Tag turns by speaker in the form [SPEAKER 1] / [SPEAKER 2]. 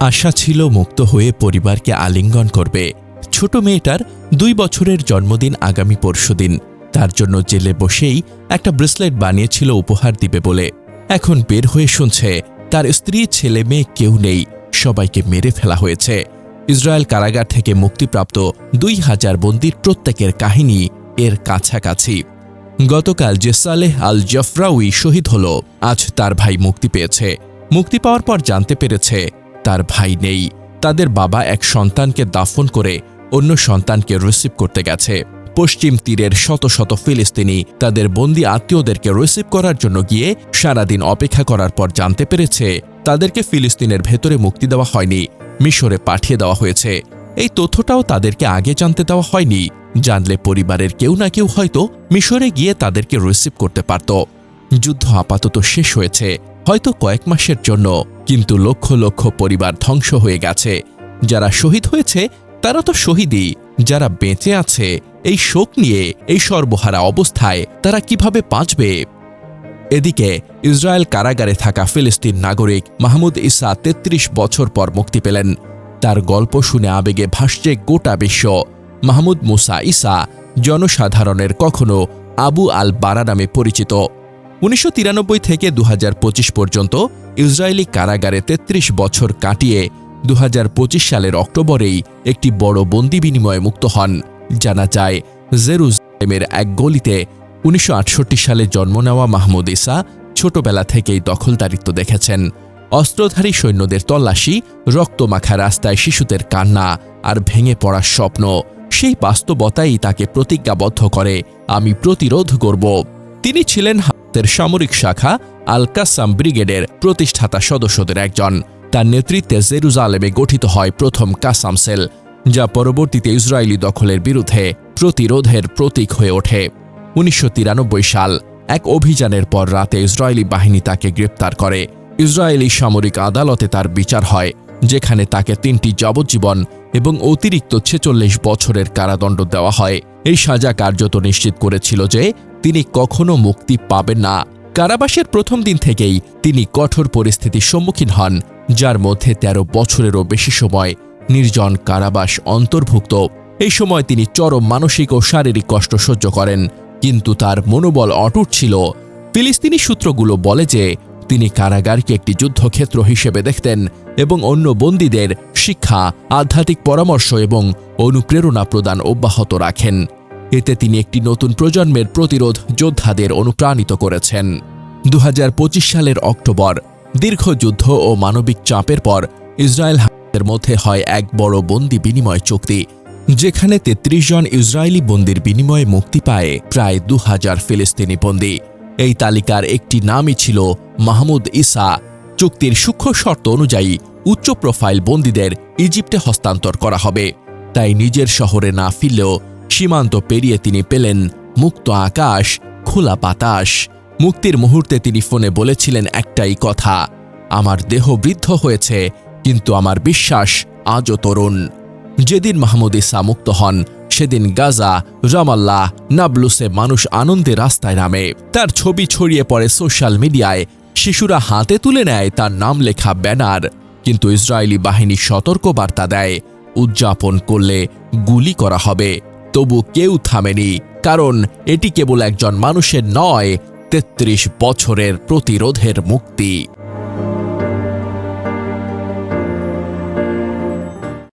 [SPEAKER 1] আশা ছিল মুক্ত হয়ে পরিবারকে আলিঙ্গন করবে। ছোট মেয়েটার দুই বছরের জন্মদিন আগামী পরশুদিন তার জন্য জেলে বসেই একটা ব্রেসলেট বানিয়েছিল উপহার দিবে বলে। এখন বের হয়ে শুনছে, তার স্ত্রী, ছেলে মেয়ে কেউ নেই। সবাইকে মেরে ফেলা হয়েছে। ইসরায়েল কারাগার থেকে মুক্তিপ্রাপ্ত দুই হাজার বন্দির প্রত্যেকের কাহিনী এর কাছাকাছি। গতকাল যে সালেহ আল জফরাউই শহীদ হল, আজ তার ভাই মুক্তি পেয়েছে। মুক্তি পাওয়ার পর জানতে পেরেছে, তার ভাই নেই। তাদের বাবা এক সন্তানকে দাফন করে অন্য সন্তানকে রিসিভ করতে গেছে। পশ্চিম তীরের শত শত ফিলিস্তিনি তাদের বন্দি আত্মীয়দেরকে রিসিভ করার জন্য গিয়ে সারাদিন অপেক্ষা করার পর জানতে পেরেছে, তাদেরকে ফিলিস্তিনের ভেতরে মুক্তি দেওয়া হয়নি, মিশরে পাঠিয়ে দেওয়া হয়েছে। এই তথ্যটাও তাদেরকে আগে জানতে দেওয়া হয়নি। জানলে পরিবারের কেউ না কেউ হয়তো মিশরে গিয়ে তাদেরকে রিসিভ করতে পারত। যুদ্ধ আপাতত শেষ হয়েছে, হয়তো কয়েক মাসের জন্য। কিন্তু লক্ষ লক্ষ পরিবার ধ্বংস হয়ে গেছে। যারা শহীদ হয়েছে, তারা তো শহীদই। যারা বেঁচে আছে, এই শোক নিয়ে, এই সর্বহারা অবস্থায় তারা কীভাবে বাঁচবে? এদিকে, ইসরায়েল কারাগারে থাকা ফিলিস্তিন নাগরিক মাহমুদ ইসা ৩৩ বছর পর মুক্তি পেলেন। তার গল্প শুনে আবেগে ভাসছে গোটা বিশ্ব। মাহমুদ মুসা ইসা জনসাধারণের কখনো আবু আল বারা নামে পরিচিত। উনিশশো তিরানব্বই থেকে দু হাজার পঁচিশ পর্যন্ত ইসরায়েলি কারাগারে ৩৩ বছর কাটিয়ে দুহাজার পঁচিশ সালের অক্টোবরেই একটি বড় বন্দি বিনিময়ে মুক্ত হন। জানা যায়, জেরুজালেমের এক গলিতে উনিশশো আটষট্টি সালে জন্ম নেওয়া মাহমুদ ইসা ছোটবেলা থেকেই দখলদারিত্ব দেখেছেন। অস্ত্রধারী সৈন্যদের তল্লাশি, রক্তমাখা রাস্তায় শিশুদের কান্না আর ভেঙে পড়ার স্বপ্ন। সেই বাস্তবতাই তাকে প্রতিজ্ঞাবদ্ধ করে, আমি প্রতিরোধ করব। তিনি ছিলেন হাতের সামরিক শাখা আল কাসাম ব্রিগেডের প্রতিষ্ঠাতা সদস্যদের একজন। তার নেতৃত্বে জেরুজালেমে গঠিত হয় প্রথম কাসাম সেল, যা পরবর্তীতে ইসরায়েলি দখলের বিরুদ্ধে প্রতিরোধের প্রতীক হয়ে ওঠে। উনিশশো তিরানব্বই সাল, এক অভিযানের পর রাতে ইসরায়েলি বাহিনী তাকে গ্রেপ্তার করে। ইসরায়েলি সামরিক আদালতে তার বিচার হয়। যেখানে তাকে তিনটি যাবজ্জীবন এবং অতিরিক্ত ছেচল্লিশ বছরের কারাদণ্ড দেওয়া হয়। এই সাজা কার্যত নিশ্চিত করেছিল যে তিনি কখনো মুক্তি পাবেন না। কারাবাসের প্রথম দিন থেকেই তিনি কঠোর পরিস্থিতির সম্মুখীন হন, যার মধ্যে ১৩ বছরেরও বেশি সময় নির্জন কারাবাস অন্তর্ভুক্ত। এই সময় তিনি চরম মানসিক ও শারীরিক কষ্ট সহ্য করেন, কিন্তু তার মনোবল অটুট ছিল। ফিলিস্তিনি সূত্রগুলো বলে যে তিনি কারাগারকে একটি যুদ্ধক্ষেত্র হিসেবে দেখতেন এবং অন্য বন্দীদের শিক্ষা, আধ্যাত্মিক পরামর্শ এবং অনুপ্রেরণা প্রদান অব্যাহত রাখেন। এতে তিনি একটি নতুন প্রজন্মের প্রতিরোধ যোদ্ধাদের অনুপ্রাণিত করেছেন। দু হাজার পঁচিশ সালের অক্টোবর, দীর্ঘ যুদ্ধ ও মানবিক চাপের পর ইসরায়েল হামাসের মধ্যে হয় এক বড় বন্দি বিনিময় চুক্তি, যেখানে ৩৩ জন ইসরায়েলি বন্দির বিনিময়ে মুক্তি পায় প্রায় দু হাজার ফিলিস্তিনি বন্দী। এই তালিকার একটি নামই ছিল মাহমুদ ইসা চুক্তির সূক্ষ্ম শর্ত অনুযায়ী উচ্চ প্রোফাইল বন্দীদের ইজিপ্টে হস্তান্তর করা হবে। তাই নিজের শহরে না ফিরলেও সীমান্ত পেরিয়ে তিনি পেলেন মুক্ত আকাশ, খোলা বাতাস। মুক্তির মুহূর্তে তিনি ফোনে বলেছিলেন একটাই কথা, আমার দেহ বৃদ্ধ হয়েছে, কিন্তু আমার বিশ্বাস আজও তরুণ। যেদিন মাহমুদ ইসা মুক্ত হন, সেদিন গাজা, রামাল্লাহ, নাবলুসে মানুষ আনন্দে রাস্তায় নামে। তার ছবি ছড়িয়ে পড়ে সোশ্যাল মিডিয়ায় শিশুরা হাতে তুলে নেয় তার নাম লেখা ব্যানার, কিন্তু ইসরায়েলি বাহিনী সতর্ক বার্তা দেয়, উদযাপন করলে গুলি করা হবে। তবু কেউ থামেনি, কারণ এটি কেবল একজন মানুষের নয়, তেত্রিশ বছরের প্রতিরোধের মুক্তি।